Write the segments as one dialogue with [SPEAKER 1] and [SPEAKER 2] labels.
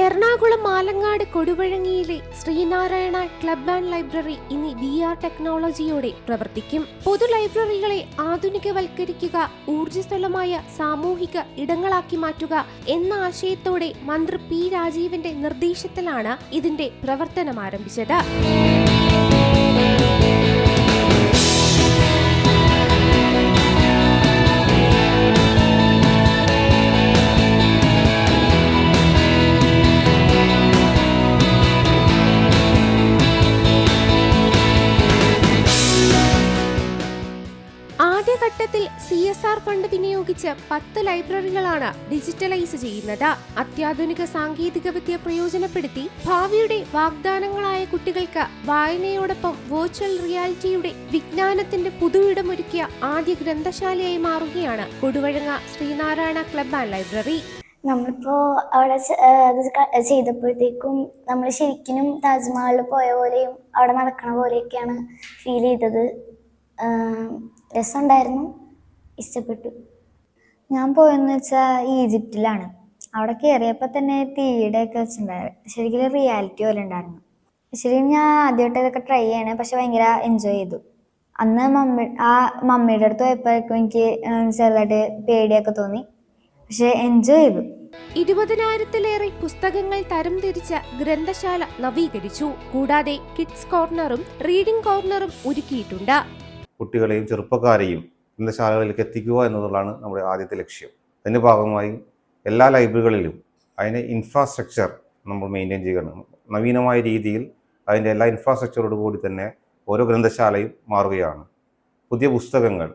[SPEAKER 1] എറണാകുളം മാലങ്ങാട് കൊടുവഴങ്ങിയിലെ Sreenarayana club and library ഇനി V R ടെക്നോളജിയോടെ പ്രവർത്തിക്കും. പൊതു ലൈബ്രറികളെ ആധുനികവൽക്കരിക്കുക ഊർജസ്വലമായ സാമൂഹിക ഇടങ്ങളാക്കി മാറ്റുക എന്ന ആശയത്തോടെ മന്ത്രി പി രാജീവിന്റെ നിർദ്ദേശത്തിലാണ് ഇതിന്റെ പ്രവർത്തനം ആരംഭിച്ചത്. ആദ്യഘട്ടത്തിൽ സി എസ് ആർ ഫണ്ട് വിനിയോഗിച്ച് പത്ത് ലൈബ്രറികളാണ് ഡിജിറ്റലൈസ് ചെയ്യുന്നത്. അത്യാധുനിക സാങ്കേതിക വിദ്യ പ്രയോജനപ്പെടുത്തി ഭാവിയുടെ വാഗ്ദാനങ്ങളായ കുട്ടികൾക്ക് വായനയോടൊപ്പം വെർച്വൽ റിയാലിറ്റിയുടെ വിജ്ഞാനത്തിന്റെ പുതുവിടമൊരുക്കിയ ആദ്യ ഗ്രന്ഥശാലയായി മാറുകയാണ് Koduvazhanga Sreenarayana club and library.
[SPEAKER 2] നമ്മളിപ്പോ അവിടെ ചെയ്തപ്പോഴത്തേക്കും നമ്മൾ ശരിക്കും താജ്മഹലിൽ പോയ പോലെയും അവിടെ നടക്കണ പോലെയൊക്കെയാണ് ഫീൽ ചെയ്തത്. രസമുണ്ടായിരുന്നു. ഇഷ്ടപ്പെട്ടു. ഞാൻ പോയെന്ന് വെച്ചാൽ ഈജിപ്തിലാണ്. അവിടെ കയറിയപ്പോൾ തന്നെ തീയുടെ ഒക്കെ വെച്ചിട്ടുണ്ടായിരുന്നു. ശരിക്കും റിയാലിറ്റി പോലെ ഉണ്ടായിരുന്നു. ശരിക്കും ഞാൻ ആദ്യമായിട്ട് ഇതൊക്കെ ട്രൈ ചെയ്യണേ. പക്ഷെ ഭയങ്കര എൻജോയ് ചെയ്തു. അന്ന് മമ്മി ആ മമ്മിയുടെ അടുത്ത് പോയപ്പോഴേക്കും എനിക്ക് ചെറുതായിട്ട് പേടിയൊക്കെ തോന്നി. പക്ഷെ എൻജോയ് ചെയ്തു.
[SPEAKER 1] ഇരുപതിനായിരത്തിലേറെ പുസ്തകങ്ങൾ തരം തിരിച്ച ഗ്രന്ഥശാല നവീകരിച്ചു. കൂടാതെ കിഡ്സ് കോർണറും റീഡിംഗ് കോർണറും ഒരുക്കിയിട്ടുണ്ട്.
[SPEAKER 3] കുട്ടികളെയും ചെറുപ്പക്കാരെയും ഗ്രന്ഥശാലകളിലേക്ക് എത്തിക്കുക എന്നുള്ളതാണ് നമ്മുടെ ആദ്യത്തെ ലക്ഷ്യം. അതിന്റെ ഭാഗമായി എല്ലാ ലൈബ്രറികളിലും അതിന്റെ ഇൻഫ്രാസ്ട്രക്ചർ നമ്മൾ മെയിന്റെയിൻ ചെയ്യണം നവീനമായ രീതിയിൽ അതിന്റെ എല്ലാ ഇൻഫ്രാസ്ട്രക്ചറോട് കൂടി തന്നെ ഓരോ ഗ്രന്ഥശാലയും മാറുകയാണ്. പുതിയ പുസ്തകങ്ങൾ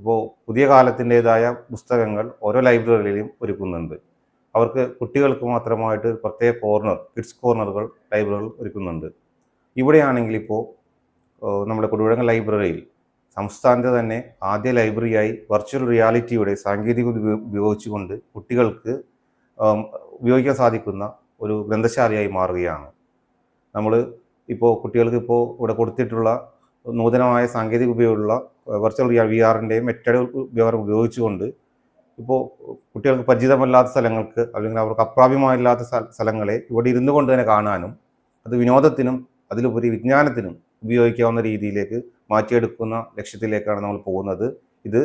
[SPEAKER 3] ഇപ്പോൾ പുതിയ കാലത്തിന്റെതായ പുസ്തകങ്ങൾ ഓരോ ലൈബ്രറികളിലും ഒരുക്കുന്നുണ്ട്. അവർക്ക് കുട്ടികൾക്ക് മാത്രമായിട്ട് പ്രത്യേക കോർണർ കിഡ്സ് കോർണറുകൾ ലൈബ്രറികൾ ഒരുക്കുന്നുണ്ട്. ഇവിടെയാണെങ്കിൽ ഇപ്പോൾ നമ്മുടെ കൊടുവഴങ്ങ ലൈബ്രറിയിൽ സംസ്ഥാനത്തെ തന്നെ ആദ്യ ലൈബ്രറിയായി വെർച്വൽ റിയാലിറ്റിയുടെ സാങ്കേതികത ഉപയോ- ഉപയോഗിച്ചുകൊണ്ട് കുട്ടികൾക്ക് ഉപയോഗിക്കാൻ സാധിക്കുന്ന ഒരു ഗ്രന്ഥശാലയായി മാറുകയാണ്. നമ്മൾ ഇപ്പോൾ കുട്ടികൾക്ക് ഇപ്പോൾ ഇവിടെ കൊടുത്തിട്ടുള്ള നൂതനമായ സാങ്കേതിക ഉപയോഗമുള്ള വെർച്വൽ വി ആറിന്റെയും മെറ്റഡ് ഉപയോഗം ഉപയോഗിച്ചുകൊണ്ട് ഇപ്പോൾ കുട്ടികൾക്ക് പരിചിതമല്ലാത്ത സ്ഥലങ്ങൾക്ക് അല്ലെങ്കിൽ അവർക്ക് അപ്രാപ്യമായില്ലാത്ത സ്ഥലങ്ങളെ ഇവിടെ ഇരുന്നു കൊണ്ട് തന്നെ കാണാനും അത് വിനോദത്തിനും അതിലുപരി വിജ്ഞാനത്തിനും ഉപയോഗിക്കാവുന്ന രീതിയിലേക്ക് മാറ്റിയെടുക്കുന്ന ലക്ഷ്യത്തിലേക്കാണ് നമ്മൾ പോകുന്നത്. ഇത്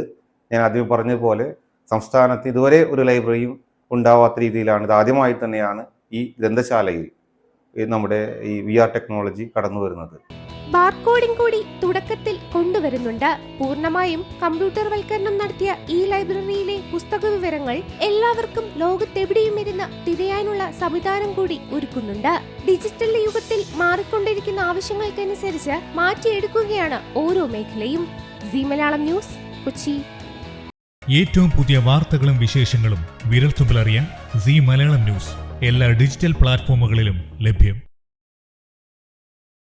[SPEAKER 3] ഞാൻ ആദ്യം പറഞ്ഞതുപോലെ സംസ്ഥാനത്ത് ഇതുവരെ ഒരു ലൈബ്രറിയും ഉണ്ടാവാത്ത രീതിയിലാണ്. ഇത് ആദ്യമായി തന്നെയാണ് ഈ ഗ്രന്ഥശാലയിൽ നമ്മുടെ ഈ വി ആർ ടെക്നോളജി കടന്നു വരുന്നത്
[SPEAKER 1] ബാർകോഡിംഗ് കൂടി തുടക്കത്തിൽ കൊണ്ടുവരുന്നുണ്ട്. പൂർണമായും കമ്പ്യൂട്ടർവൽക്കരണം നടത്തിയ ഈ ലൈബ്രറിയിലെ പുസ്തക വിവരങ്ങൾ എല്ലാവർക്കും ലോകത്തെവിടെയും ഇരുന്ന് തിരയാനുള്ള സംവിധാനം കൂടി ഒരുക്കുന്നുണ്ട്. ഡിജിറ്റൽ യുഗത്തിൽ മാറിക്കൊണ്ടിരിക്കുന്ന ആവശ്യങ്ങൾക്കനുസരിച്ച് മാറ്റിയെടുക്കുകയാണ് ഓരോ മേഖലയും. C Malayalam news Kochi.
[SPEAKER 4] ഏറ്റവും പുതിയ വാർത്തകളും വിശേഷങ്ങളും വിരൽത്തുമ്പിലറിയാൻ സി മലയാളം ന്യൂസ് എല്ലാ ഡിജിറ്റൽ പ്ലാറ്റ്ഫോമുകളിലും ലഭ്യം.